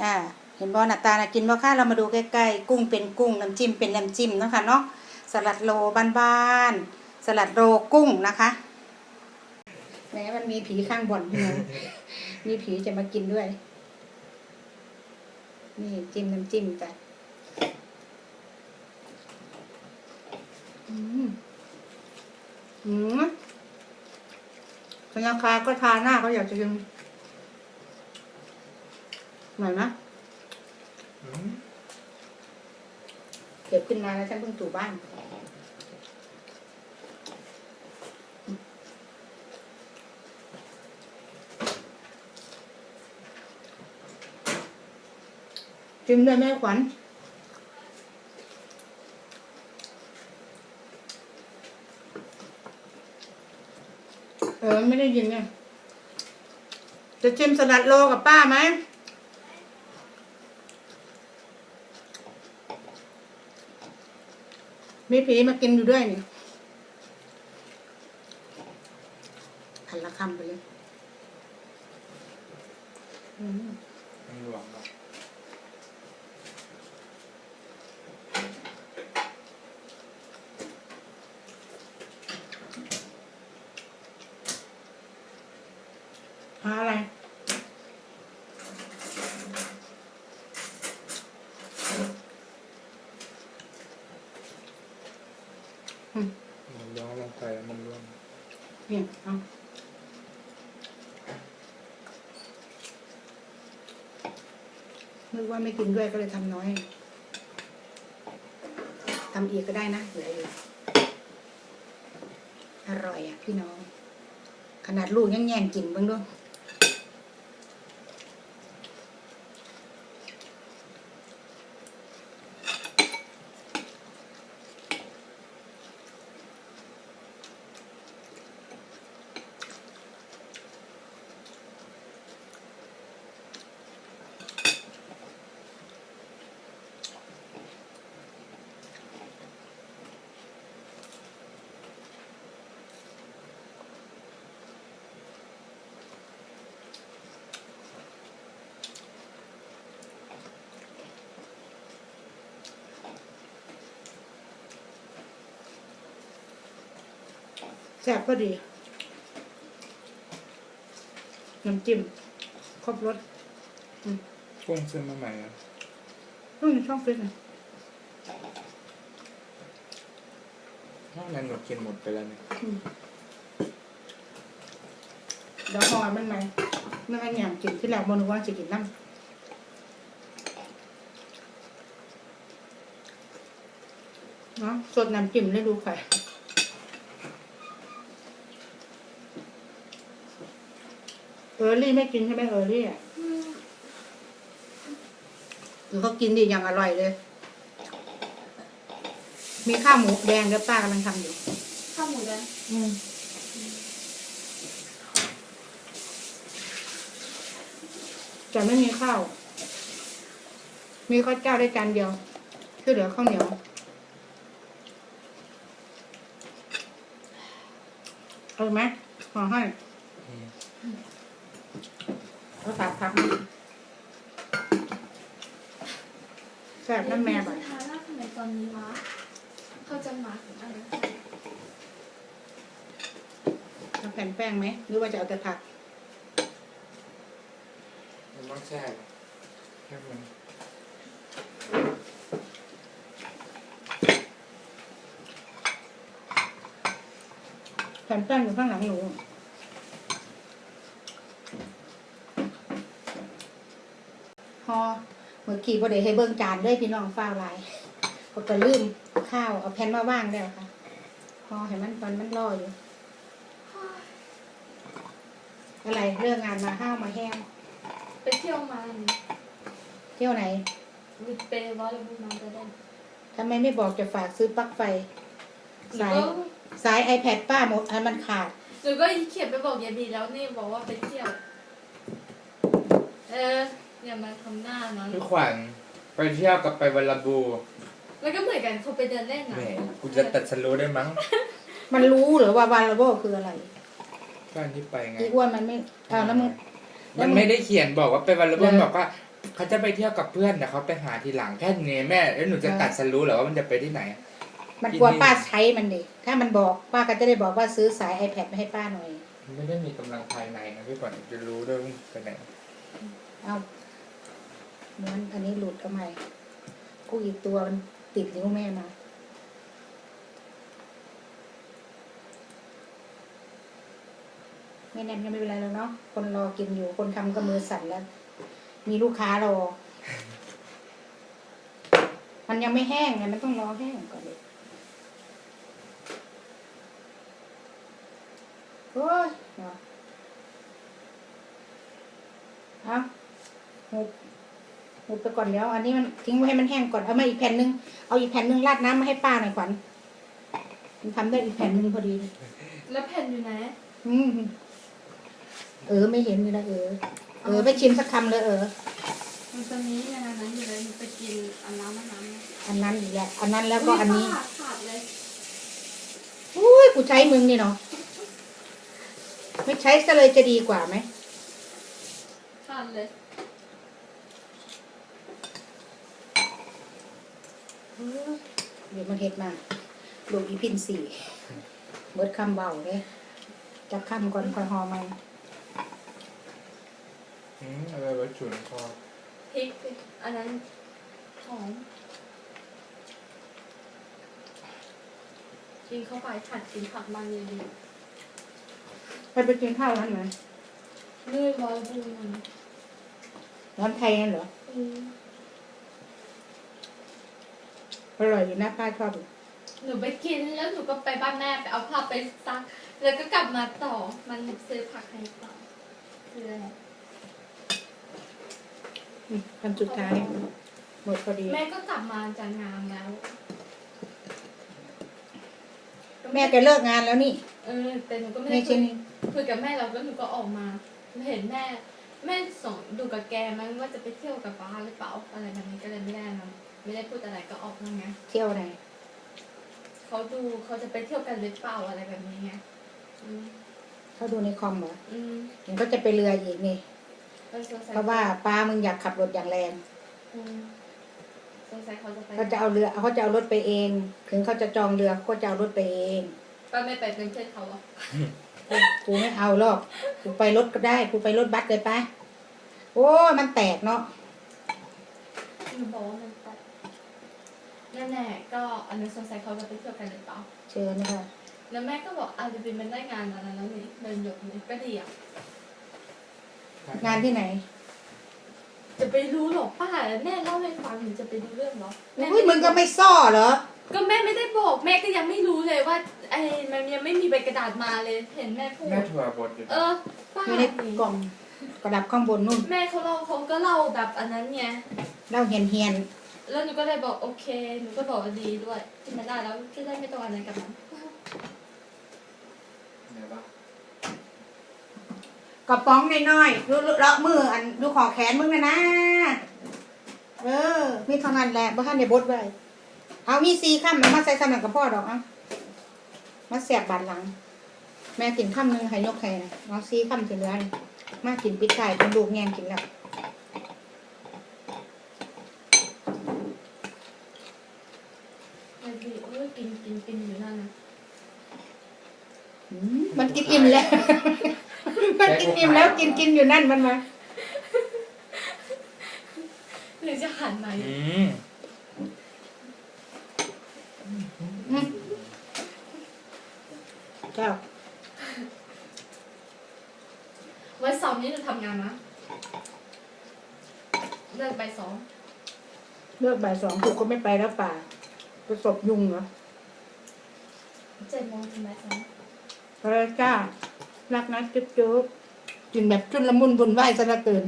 อ่าเห็นบอหน้าตาน่ะกินบ่ค่ะเรามาดูใกล้ๆกุ้งเป็นกุ้งน้ำจิ้มเป็นน้ำจิ้มเนาะคะเนาะสลัดโลบ้านๆสลัดโลกุ้งนะคะแม้มันมีผีข้างบ่อนพี่น้องมีผีจะมากินด้วย นี่จิ้มน้ำจิ้มจ้ะอืมอืมธนาคาก็ทาหน้าเขาอยากจะกิน หน่อยนะอืมเก็บขึ้นมาแล้วฉันเพิ่งถูบ้านจิ้มด้วยแม่ขวัญเออไม่ได้ยินไงจะจิ้มสลัดโลกับป้าไหม มีผีมากินอยู่ด้วยนี่อันละคำไปเลย อืมมันหลวมอะ หาอะไร มันย้อนลง ไปมันร่วมเนี่ยเอานึกว่าไม่กินด้วยก็เลยทำน้อยทำอีกก็ได้นะเหลืออยู่อร่อยอะพี่น้อง ขนาดลูกยังแย่งกินบ้างด้วย แซ่บก็ดีน้ำจิ้มครบรสกุ้งซื้อมาใหม่อะต้องในช่องฟิตนะนอกนั้นหนูกินหมดไปแล้วเนี่ยอืมเดี๋ยวห่อมันไหมนั่นอันอย่างกินที่แรกบนึกว่าจะกินน้ำเนาะสดน้ำจิ้มเลยดูไข่ ออรี่ไม่กินใช่ไหมเออรี่อะหรือเขากินดีอย่างอร่อยเลย มีข้าวหมูแดงเดี๋ยวป้ากำลังทำอยู่ ข้าวหมูแดงอืมแต่ไม่มีข้าว มีข้าวเจ้าได้จานเดียว ที่เหลือข้าวเหนียว เอาไหมขอให้อืม เขาตัดพักมาแซ่บนั่นแม่บ่อยทานแล้วทำไมตอนนี้วะเขาจะมาถึงอะไรเอาแผ่นแป้งไหม หรือว่าจะเอาแต่ผัก มันต้องแช่แค่มันแผ่นแป้งอยู่ข้างหลังหนู อเมื่อกี้พอได้ให้เบิ่งจานด้วยพี่น้องฟ้าวหลายก็ก็ลืมข้าวเอาแผ่นมาว่างแล้วค่ะพอให้มันมันมันรออยู่อะไรเรื่องงานมาห้าวมาแห้งไปเที่ยวมาเที่ยวไหนไปวอลเลย์บอลมาจะได้ทำไมไม่บอกจะฝากซื้อปลั๊กไฟหนูสายก็สาย iPad ป้าหมดอันมันขาดหนูก็เขียนไปบอกยายบีแล้วนี่บอกว่าไปเที่ยว เออ อย่ามาทำหน้าเนาะพี่ขวัญไปเที่ยวกับไปวันละบูแล้วก็เหมือนกันเขาไปเดินเล่นนะแหมกูจะตัดสรู้ได้มั้งมันรู้เหรือว่าวาลาโบคืออะไรบ้านที่ไปไง อีอ้วนมันไม่อ้าวแล้วมึง มันไม่ได้เขียนบอกว่าไปวันละบูเออบอกว่า เขาจะไปเที่ยวกับเพื่อนแต่เขาไปหาทีหลังแค่นี้แม่แล้วหนูจะตัดสรู้เหรอว่ามันจะไปที่ไหน มันกลัวป้าใช้มันดิถ้ามันบอกป้าก็จะได้บอกว่าซื้อสาย iPad มาให้ป้าหน่อยมันไม่ได้มีกำลังภายในนะพี่ก่อนจะรู้ด้วยว่ามันไปไหนเอา ม้วนอันนี้หลุดเอาใหม่กูอีกตัวมันติดนิ้วแม่มาไม่แน่นก็ไม่เป็นไรแล้วเนาะคนรอกินอยู่คนทำก็มือสั่นแล้ว มีลูกค้ารอ มันยังไม่แห้งไงมันต้องรอแห้งก่อนเลยโอ้ยเนาะเอาหุบ หุบไปก่อนเดี๋ยวอันนี้มันทิ้งไว้ให้มันแห้งก่อนเอามาอีกแผ่นหนึงเอาอีกแผ่นหนึงราดน้ำมาให้ป้าหน่อยขวัญมันทำได้อีกแผ่นหนึงพอดี แล้วแผ่นอยู่ไหนอืมเออไม่เห็นเลยนะเออ เออไปชิมสักคำเลยเออมันจะมีอย่างนั้นอยู่เลยมันไปกินอันน้ำอันน้ำอันนั้นอีกแล้วอันนั้นแล้วก็อันนี้ขาดขาดเลยอุ้ยกูใช้มึงนี่เนาะไม่ใช้ซะเลยจะดีกว่าไหมขาดเลย เออเดี๋ยวมันเห็ดมาลูกอีพินสี่เบิดคำเบาเลยจับคำก่อนคอยหอมัน อืมอะไรวะฉุนคอพริกอันนั้นหอมกินเข้าไปผัดกินผักมันดีไปไปกินข้าวร้านไหนๆเลื่อยบอลบูมันร้านไทยนั่นเหรอ อืม อร่อยอยู่นะป้าชอบอยู่หนูไปกินแล้วหนูก็ไปบ้านแม่ไปเอาผ้าไปซัก แล้วก็กลับมาต่อ มันซื้อผักให้ต่อคืออะไรอืมอันสุดท้าย หมดพอดี แม่ก็กลับมาจากงานแล้ว แม่แกเลิกงานแล้วนี่ เออแต่หนูก็ไม่ไม่ได้ใช่คุยนี่คุยกับแม่เราแล้วหนูก็ออกมาเห็นแม่ แม่ส่งดูกับแกมั้งว่าจะไปเที่ยวกับป้าหรือเปล่าอะไรแบบนี้ก็เลยไม่ได้นะ ไม่ได้พูดอะไรก็ออกมาไงเที่ยวไหนเขาดูเขาจะไปเที่ยวกันหรือเปล่าอะไรแบบนี้ไงอืมเขาดูในคอมเหรออืมเห็นเขาจะไปเรืออีกนี่ ก็สงสัยเพราะว่าป้ามึงอยากขับรถอย่างแรง อืมสงสัยเขาจะไปเขาจะเอาเรือเขาจะเอารถไปเอง ถึงเขาจะจองเรือเขาก็จะเอารถไปเอง ป้าไม่ไปเป็นเพื่อนเขาหรอกกูไม่เอาหรอก กูไปรถก็ได้ กูไปรถบัสเลยไปโอ้ยมันแตกเนาะ หนูบอกว่ามันไป นั่นแหละก็อันนี้สงสัยเขาจะไปเที่ยวกันหรือเปล่าเชิญนะคะ แล้วแม่ก็บอกอาจจะเป็นมันได้งานอะไรแล้วนี่เดินหยกนี่ก็ดีอะงานที่ไหน จะไปรู้หรอกป้าแม่เล่าให้ฟังหนูจะไปดูเรื่องเหรอแม่อุ้ยมึงก็ไม่ซ่อเหรอ ก็แม่ไม่ได้บอกแม่ก็ยังไม่รู้เลยว่าไอ้มันยังไม่มีใบกระดาษมาเลยเห็นแม่พูดแม่ถั่วบดอยู่เออป้าอยู่ในกล่องกระดับข้างบนนู่น แม่เขาเล่าเขาก็เล่าแบบอันนั้นไงเล่าเฮียนเฮียน แล้วหนูก็เลยบอกโอเค หนูก็บอกว่าดีด้วยที่มันได้แล้วจะได้ไม่ต้องอะไรกับมันไหนวะกระป๋องน้อยๆดูเลาะมืออันดูขอแขนมึงนะนะ เออ มีเท่านั้นแหละบ่ท่านได้บดไว้เอามีซีข้ามมาใส่สำนักกับพ่อดอกเอะมาเสียบบาดหลัง แม่กินข้ามนึงให้ยกให้นะเอาซีข้ามสิเหลือนี่มากินปิดไก่เป็นลูกแงงกินแล้ว ไอ้ดีเออกินกินกินอยู่นั่นนะอืมมันกินอิ่มแล้ว มันกินอิ่มแล้วกินกินอยู่นั่นมันมาหรือจะหันมาอืมอืมเจ้าวันเสาร์นี้หนูทำงานนะเลิกไปสอง เลิกบ่ายสองถูกก็ไม่ไปแล้วป่า ประสบยุงเหรอเจ็ดโมงถึงบ่ายสองพระเจ้ารักนะจุ๊บจุ๊บกินแบบจุนละมุนบุญไหวซะเหลือเกิน